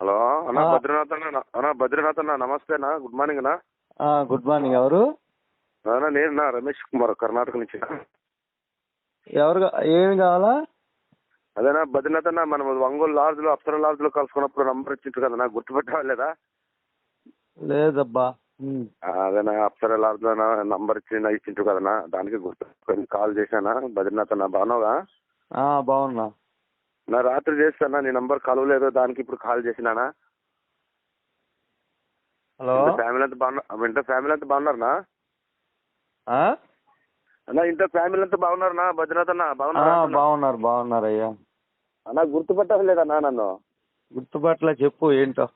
Hello అన్న ఆ. బద్రీనాథ్ అన్న అన్న బద్రీనాథ్ అన్న నమస్తే అన్న గుడ్ మార్నింగ్ అన్న. గుడ్ మార్నింగ్ ఎవరు? అన్న నేను నా రమేష్ కుమార్ కర్ణాటక నుంచి. ఎవరు ఏమి కావాలా? అదేనా బద్రీనాథ్ అన్న మనం ఒంగోలు లాడ్జ్లో అప్సర లాడ్జ్లో కలుసుకున్నప్పుడు నంబర్ ఇచ్చింటు కదా నాకు గుర్తుపెట్టలేదా లేదబ్బా. అదేనా అప్సర లాడ్జ్లో నంబర్ ఇచ్చి ఇచ్చింటు కదనా దానికి గుర్తు కాల్ చేశానా బద్రీనాథ్ అన్న బాగున్నావా బాగున్నా. నా రాత్రి చేస్తానా? నీ నంబర్ కలవలేదు దానికి ఇప్పుడు కాల్ చేసినానా? హలో? ఫ్యామిలీ అంతా బాగున్నా ఇంట్లో ఫ్యామిలీ అంతా బాగున్నారనా? అన్న ఇంట్లో ఫ్యామిలీ అంతా బాగున్నారనా? బద్రీనాథ్ అన్న? బాగున్నారా. బాగున్నారు బాగున్నారు అయ్యా అన్న గుర్తుపట్టలేదన్నా నన్ను? గుర్తుపట్ల చెప్పు ఏంటో.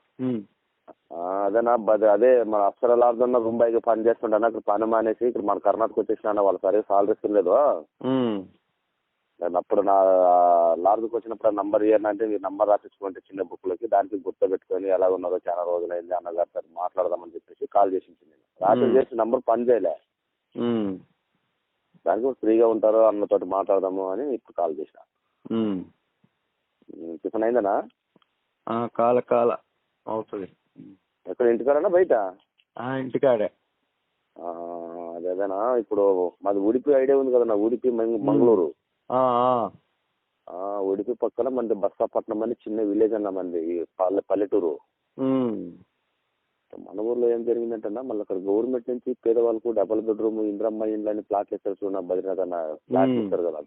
అదేనా అదే మన అప్సర లాడ్జ్ ఉన్న ముంబైకి పని చేస్తుంటాను అక్కడ పని మానేసి ఇక్కడ మన కర్ణాటక వచ్చేసిన వాళ్ళ సరే సాలరీస్ లేదు? అప్పుడు నా లాడ్జ్కి వచ్చినప్పుడు నంబర్ ఇయ్యండి అంటే మీ నంబర్ రాపించుకుంటే చిన్న బుక్లకి దానికి గుర్తు పెట్టుకొని ఎలా ఉన్నారో చాలా రోజులైంది అన్నగారు సార్ మాట్లాడదామని చెప్పేసి కాల్ చేసి నేను రాత్రి. చేసి నంబర్ పని చేయలే. దానికి ఫ్రీగా ఉంటారు అన్నతోటి మాట్లాడదాము అని ఇప్పుడు కాల్ చేసిన. టిఫిన్ అయిందనా? కాల కాల అవుతుంది. ఎక్కడ ఇంటికాడనా బయట? ఇంటికాడే. అదేదేనా? ఇప్పుడు మాది ఉడిపి ఐడియా ఉంది కదా నా ఉడిపి మంగ- మంగళూరు. ఉడిపి పక్కన మనది బస్సాపట్నం అని చిన్న విలేజ్ అన్న మనది పల్లె పల్లెటూరు. మన ఊర్లో ఏం జరిగిందంటే మళ్ళీ అక్కడ గవర్నమెంట్ నుంచి పేదవాళ్ళకు డబుల్ బెడ్రూమ్ ఇంద్రమ్మ ఇండ్లు అని ప్లాట్లు ఇస్తారు చూడ బద్రీనాథ్ అన్న ప్లాట్లు. ఇస్తారు కదా.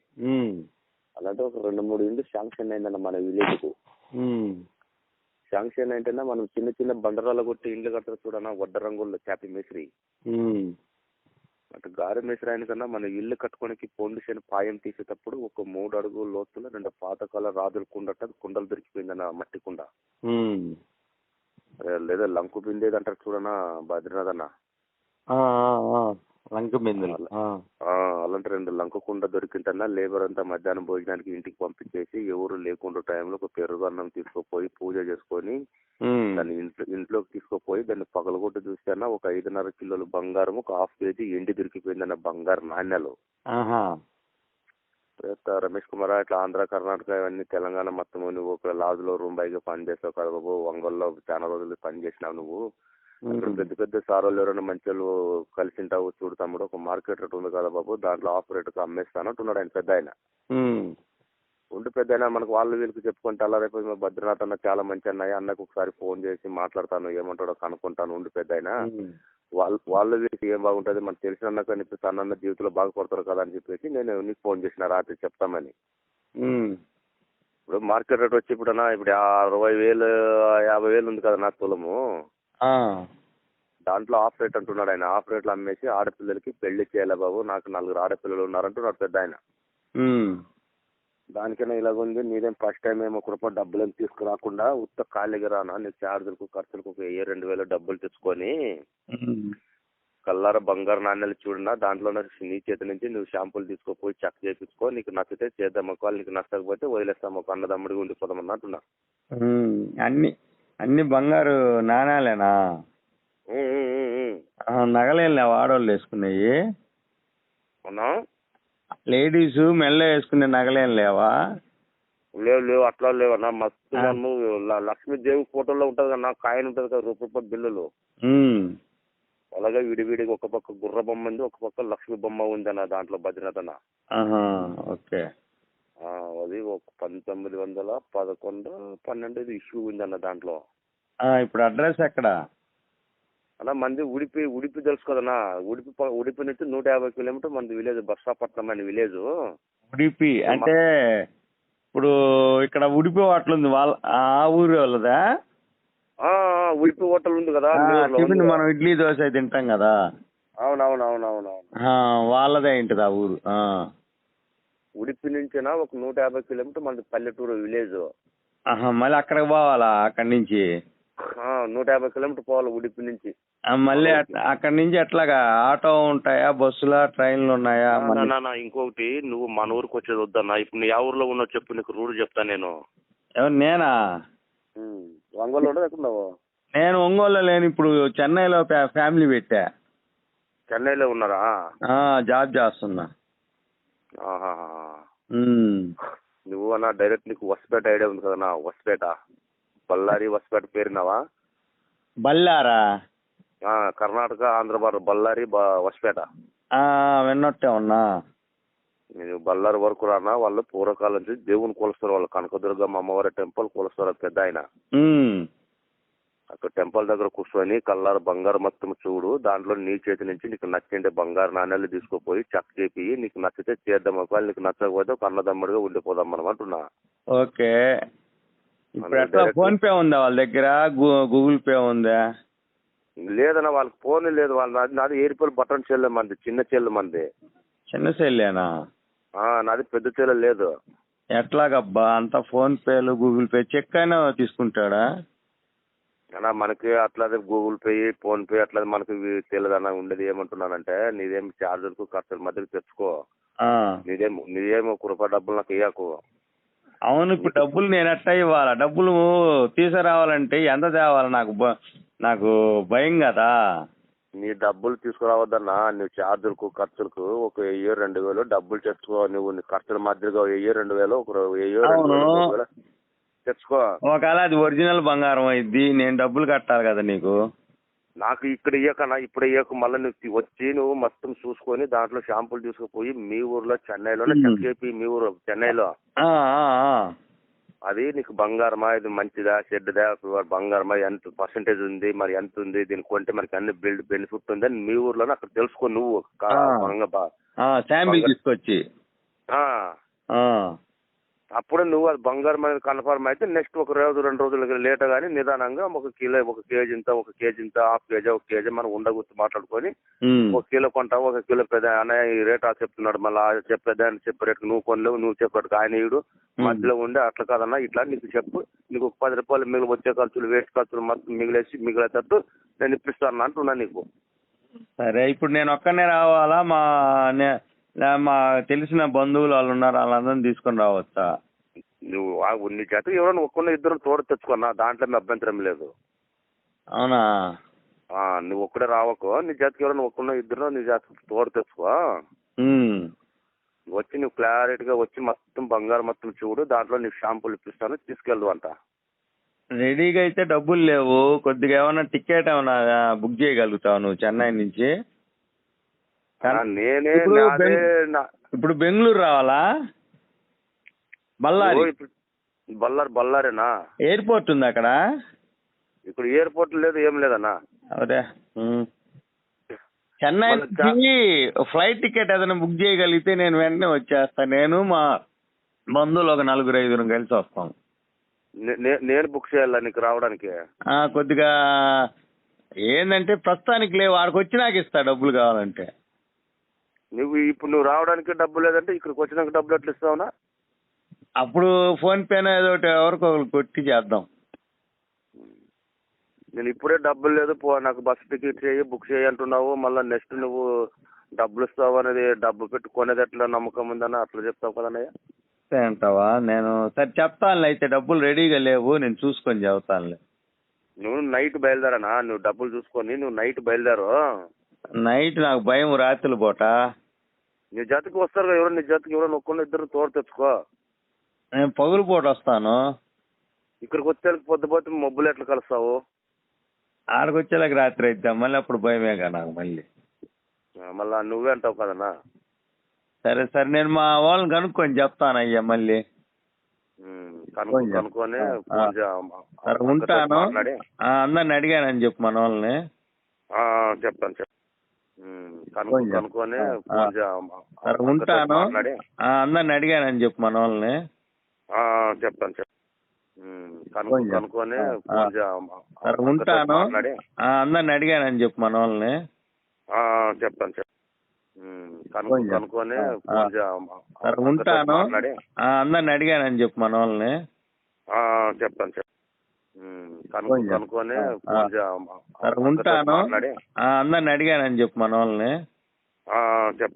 అలాంటి ఒక రెండు మూడు ఇండ్లు శాంక్షన్ అయిందన్న మన విలేజ్కు. శాంక్షన్ ఏంటంటే మనం చిన్న చిన్న బండరాల కొట్టి ఇండ్లు కడతారు చూడన్న వడ్డ రంగుల్లో చాపి మేస్త్రి. అటు గారి మేస్త్రి ఆయన కన్నా మన ఇల్లు కట్టుకోనికి ఫౌండేషన్ పాయం తీసేటప్పుడు ఒక మూడు అడుగుల లోతులో రెండు పాతకాల రాజుల కుండట కుండలు దొరికిపోయిందన్న మట్టి కుండ. లేదా లంకు పిండేది అంటారు చూడనా బద్రీనాథ్ అన్న. లంక బిందులు. అలాంటి రెండు లంక కుండ దొరికింటన్నా లేబర్ అంతా మధ్యాహ్నం భోజనానికి ఇంటికి పంపించేసి ఎవరు లేకుండా టైంలో ఒక పెరుగు అన్నం తీసుకుపోయి పూజ చేసుకొని. దాన్ని ఇంట్లో ఇంట్లోకి తీసుకుపోయి దాన్ని పగలగొట్టి చూస్తేనా ఒక ఐదున్నర కిలోలు బంగారం ఒక హాఫ్ కేజీ ఎండి దొరికిపోయిందన్న బంగారు నాణ్యాలు. రమేష్ కుమార్ ఇట్లా ఆంధ్ర కర్ణాటక ఇవన్నీ తెలంగాణ మొత్తం నువ్వు ఒక లాజ్లో రూమ్ బైగా పని చేస్తావు కదా బాబు ఒంగోలులో చాలా రోజులు పని చేసినావు నువ్వు. అక్కడ. పెద్ద పెద్ద సార్ వాళ్ళు ఎవరైనా మంచి వాళ్ళు కలిసి ఉంటావు చూడు తమ్ముడు ఒక మార్కెట్ రేట్ ఉంది కదా బాబు దాంట్లో ఆఫ్ రేట్కి అమ్మేస్తాను అంటున్నాడు ఆయన పెద్ద ఆయన. ఉండి పెద్ద ఆయన మనకు వాళ్ళు వీళ్ళకి చెప్పుకుంటే అలా రేపు మా బద్రీనాథ్ అన్న చాలా మంచి అన్నయ్య అన్నకు ఒకసారి ఫోన్ చేసి మాట్లాడతాను ఏమంటాడో కనుక్కుంటాను ఉండి పెద్ద ఉమ్. వాళ్ళు వాళ్ళు వీళ్ళకి ఏం బాగుంటుంది మనకు తెలిసిన అన్న కనిపిస్తే అన్న జీవితంలో బాగుపడతారు కదా అని చెప్పేసి నేను నీకు ఫోన్ చేసిన రాత్రి చెప్తామని. ఇప్పుడు మార్కెట్ రేట్ వచ్చి ఇప్పుడు అన్న ఇప్పుడు అరవై వేలు యాభై వేలు ఉంది కదా నాకు తులము. దాంట్లో ఆఫ్ రేట్ అంటున్నాడు ఆయన. ఆఫ్ రేట్లో అమ్మేసి ఆడపిల్లలకి పెళ్ళి చేయాలి బాబు? నాకు నలుగురు ఆడపిల్లలు ఉన్నారంటున్నాడు పెద్ద ఆయన. దానికైనా ఇలాగ ఉంది. నీదేం ఫస్ట్ టైం ఏమో రూపాయి డబ్బులు ఏం తీసుకురాకుండా ఉత్త ఖాళీగా రానా? నీ చార్జులకు ఖర్చులకు ఒక వెయ్యి రెండు వేలు డబ్బులు తెచ్చుకొని ఉమ్. కల్లార బంగారు నాణ్యాలు చూడనా? దాంట్లో నీ చేతి నుంచి నువ్వు షాంపూలు తీసుకుపోయి చెక్ చేయించుకో నీకు నచ్చితే చేద్దాం ఒకవేళ నీకు నచ్చకపోతే వదిలేస్తాం. ఒక అన్నదమ్ముడిగా ఉండిపోదాం ఉమ్. అన్ని అన్ని బంగారు నాణాలేనా? నగలేం లేవు? ఆడవాళ్ళు వేసుకునేవి అవునా? లేడీస్ మెల్ల వేసుకునే నగలేం లేవా? లేవు లేవు అట్లా లేవు అన్న. మస్తు లక్ష్మీదేవి ఫోటోలో ఉంటుంది కదా నాకు కాయన ఉంటుంది కదా రూపాయి రూపాయి బిల్లులు. అలాగే విడివిడిగా ఒక పక్క గుర్ర బొమ్మ ఉంది ఒక పక్క లక్ష్మీ బొమ్మ ఉంది అన్న దాంట్లో భద్రత అన్న ఆహా ఓకే. అది ఒక పంతొమ్మిది వందల పదకొండు పన్నెండు ఇష్యూ ఉంది అన్న దాంట్లో ఇప్పుడు అడ్రస్ ఎక్కడ? అన్న మంది ఉడిపి ఉడిపి తెలుసు కదన్నా ఉడిపి ఉడిపి నుంచి నూట యాభై కిలోమీటర్ మంది విలేజ్ బస్సాపట్నం అనే విలేజ్. ఉడిపి అంటే ఇప్పుడు ఇక్కడ ఉడిపి హోటల్ ఉంది వాళ్ళ ఆ ఊరు వాళ్ళదా? ఉడిపి హోటల్ ఉంది కదా టిఫిన్. మనం ఇడ్లీ దోశ తింటాం కదా. అవునవునవునవును ఆ, వాళ్ళదే ఏంటిది ఆ ఊరు? ఆ. ఉడిపి నుంచినా ఒక నూట యాభై కిలోమీటర్ మనది పల్లెటూరు విలేజ్. మళ్ళీ అక్కడికి పోవాలా అక్కడి నుంచి? నూట యాభై కిలోమీటర్ పోవాలి ఉడిపి నుంచి. మళ్ళీ అక్కడి నుంచి ఎట్లాగా? ఆటో ఉంటాయా బస్సులా ట్రైన్లు ఉన్నాయా ఇంకొకటి నువ్వు మన ఊరికి వచ్చేది వద్దన్నా. ఇప్పుడు నీ ఆ ఊర్లో ఉన్నావు చెప్పు నీకు రూట్ చెప్తాను నేను. నేనా? ఒంగోలు ఉండదు ఎక్కడ ఉన్నావు నేను ఒంగోలులో లేను ఇప్పుడు చెన్నైలో ఫ్యా- ఫ్యామిలీ పెట్టా. చెన్నైలో ఉన్నారా? ఆ, జాబ్ చేస్తున్నా. నువ్వు అన్న డైరెక్ట్ నీకు వసపేట ఐడియా ఉంది కదా వసపేట. బళ్ళారి వసిపేట పేరున్నావా బల్లారా ఆ, కర్ణాటక ఆంధ్ర బార్డర్ బళ్ళారి వసిపేట. విన్నట్టే ఉన్నా. నేను బళ్ళారి వరకు రానా వాళ్ళు పూర్వకాలం నుంచి దేవుని కొలుస్తారు వాళ్ళు కనకదుర్గమ్మ అమ్మవారి టెంపుల్ కొలుస్తారు పెద్ద ఆయన. అక్కడ టెంపుల్ దగ్గర కూర్చొని కల్లారు బంగారు మొత్తం చూడు దాంట్లో నీ చేతి నుంచి నీకు నచ్చిండే బంగారు నాణ్యాలు తీసుకుపోయి చెక్ చేపి నీకు నచ్చితే చేద్దాం ఒకవేళ నీకు నచ్చకపోతే ఒక అన్నదమ్ముడిగా ఉండిపోదాం మనం అంటున్నా. ఓకే. ఇప్పుడు ఫోన్ పే ఉందా వాళ్ళ దగ్గర? గూగుల్ పే ఉందా? లేదన్న వాళ్ళకి ఫోన్ లేదు. వాళ్ళ నాది నాది ఏరిపోయి బటన్ చెల్లె మంది చిన్న చెల్లె మంది. చిన్న సెల్లేనా ఆ, నాది పెద్ద చెల్లె లేదు. ఎట్లాగబ్బా? అంత ఫోన్ పేలు గూగుల్ పే చెక్ అయినా తీసుకుంటాడా? అన్నా మనకి అట్లాదే గూగుల్ పే ఫోన్ పే అట్లా మనకి తెలియదన్న ఉండేది ఏమంటున్నానంటే నీదేం చార్జర్కు ఖర్చుల మధ్యకి తెచ్చుకో. నీదేం నీదేం ఒక రూపాయి డబ్బులు నాకు ఇయ్యకు. అవును ఇప్పుడు డబ్బులు నేను ఎట్టా ఇవ్వాలా? డబ్బులు తీసుకురావాలంటే ఎంత తేవాలి? నాకు నాకు భయం కదా. నీ డబ్బులు తీసుకురావద్దన్నా నువ్వు చార్జర్కు ఖర్చులకు ఒక వెయ్యి రెండు వేలు డబ్బులు తెచ్చుకో. నువ్వు నీ ఖర్చుల మధ్యగా వెయ్యి రెండు వేలు ఒక వెయ్యి రెండు వేలు. తెచ్చుకో ఒకవేళ అది ఒరిజినల్ బంగారం అయింది నేను డబ్బులు కట్టాలి కదా నీకు నాకు ఇక్కడ ఇయ్యకన్నా ఇప్పుడు ఇయ్యకు మళ్ళీ నువ్వు వచ్చి నువ్వు మొత్తం చూసుకొని దాంట్లో షాంపూలు తీసుకుపోయి మీ ఊర్లో చెన్నైలోనే మ్మ్. చెక్ చేపి మీ ఊరు చెన్నైలో. అది నీకు బంగారమా ఇది మంచిదా చెడ్డదా బంగారమా ఎంత పర్సంటేజ్ ఉంది మరి ఎంత ఉంది దీనికి కొంటే మనకి అన్ని బిల్డ్ బెనిఫిట్ ఉంది అని మీ ఊర్లోనే అక్కడ తెలుసుకో నువ్వు శాంపిల్. తీసుకొచ్చి. అప్పుడు నువ్వు అది బంగారం అనేది కన్ఫర్మ్ అయితే నెక్స్ట్ ఒక రోజు రెండు రోజులకి లేట్ కానీ నిదానంగా ఒక కిలో ఒక కేజీ ఇంత ఒక కేజీ ఇంత హాఫ్ కేజీ ఒక కేజీ మనం ఉండగుర్తు మాట్లాడుకొని. ఒక కిలో కొంటావు ఒక కిలో పెద్ద అన్నయ్య ఈ రేట్ ఆ చెప్తున్నాడు. మళ్ళీ చెప్పేది ఆయన చెప్పే రేటు నువ్వు కొనలేవు నువ్వు చెప్పేట్టుకు ఆయన ఇడు మధ్యలో ఉండి అట్లా కాదన్నా ఇట్లా నీకు చెప్పు. నీకు ఒక పది రూపాయలు మిగిలి వచ్చే ఖర్చులు వేస్ట్ ఖర్చులు మొత్తం మిగిలేసి మిగిలేటట్టు నేను ఇప్పిస్తాను అంటున్నా నీకు. సరే ఇప్పుడు నేను ఒక్కనే రావాలా? మా మా తెలిసిన బంధువులు వాళ్ళు ఉన్నారు వాళ్ళందరిని తీసుకొని రావచ్చా? నువ్వు ఆ నీ చేత ఎవరైనా ఒక్కరిని ఇద్దరు తోడు తెచ్చుకున్నా దాంట్లో మీ అభ్యంతరం లేదు. అవునా? ఆ, నువ్వు ఒక్కడే రావకు. నీ చేతకి ఎవరైనా ఒక్కరినో ఇద్దరు నీ చేత తోడు తెచ్చుకో. ఉమ్. వచ్చి నువ్వు క్లారిటీగా వచ్చి మొత్తం బంగారం మొత్తం చూడు దాంట్లో నీకు షాంపూలు ఇప్పిస్తాను తీసుకెళ్ళు అంట. రెడీగా అయితే డబ్బులు లేవు. కొద్దిగా ఏమైనా టికెట్ ఏమైనా బుక్ చేయగలుగుతావు నువ్వు చెన్నై నుంచి? నేనే ఇప్పుడు బెంగళూరు రావాలా? బళ్ళారి. ఇప్పుడు బళ్ళారి బళ్ళారేనా? ఎయిర్పోర్ట్ ఉంది అక్కడ? ఇప్పుడు ఎయిర్పోర్ట్ లేదు ఏం లేదన్నా? అదే. చెన్నై ఫ్లైట్ టికెట్ ఏదైనా బుక్ చేయగలిగితే నేను వెంటనే వచ్చేస్తా. నేను మా బంధువులు ఒక నలుగురు ఐదుగురు కలిసి వస్తాం. నేను బుక్ చేయాలా నీకు రావడానికి? ఆ, కొద్దిగా ఏంటంటే ప్రస్తుతానికి లేవు. వాడికి వచ్చి నాకు ఇస్తా డబ్బులు కావాలంటే. నువ్వు ఇప్పుడు నువ్వు రావడానికి డబ్బు లేదంటే ఇక్కడికి వచ్చినాక డబ్బులు ఎట్లా ఇస్తావునా అప్పుడు ఫోన్ పేనో ఏదో ఒకటి ఎవరికో ఒకరు కొట్టి చేద్దాం. నేను ఇప్పుడే డబ్బులు లేదు పో నాకు బస్ టికెట్ చేయి బుక్ చేయి అంటున్నావు మళ్ళీ నెక్స్ట్ నువ్వు డబ్బులు ఇస్తావు అనేది డబ్బు పెట్టుకునేది ఎట్లా నమ్మకం ఉందని అట్లా చెప్తావు కదన్నయ్య అంతే అంటావా? నేను సరే చెప్తానులే అయితే డబ్బులు రెడీగా లేవు నేను చూసుకొని చెబుతానులే. నువ్వు నైట్ బయలుదేరానా? నువ్వు డబ్బులు చూసుకొని నువ్వు నైట్ బయలుదేరు. నైట్ నాకు భయం రాత్రుల పూట. నీ జతకి వస్తారు కదా ఎవరు నీ జతకి ఎవరు నొక్కుని ఇద్దరు తోడు తెచ్చుకో. నేను పగులు పూట వస్తాను. ఇక్కడికి వచ్చే పొద్దుపోతే మబ్బులు ఎట్లా కలుస్తావు? ఆడికి వచ్చేలాగా రాత్రి అయితే మళ్ళీ అప్పుడు భయమేగా నాకు మళ్ళీ. మళ్ళా నువ్వే అంటావు కదన్నా? సరే సరే నేను మా వాళ్ళని కనుక్కొని చెప్తాను అయ్యా మళ్ళీ. కనుక్కొని ఉంటాను. అందరిని అడిగానని చెప్పు మన వాళ్ళని. చెప్తాను చెప్తాను ఉమ్, కనుక్కో ఫోన్ చేయి. కనుక్కొని ఉంటాను అందరిని అడిగానని చెప్పు మన వాళ్ళని ఆ, చెప్తాను చెప్తాను. కనుక్కొని ఉంటాను అందరిని అడిగానని చెప్పు మన వాళ్ళని ఆ, చెప్తాను చెప్తాను. కనుక్కొని ఉంటాను అందరిని అడిగానని చెప్పు మన వాళ్ళని చెప్తాను కనుక్కొని ఉంటాను. అందరిని అడిగానని చెప్పు మన వాళ్ళని ఆ, చెప్తాను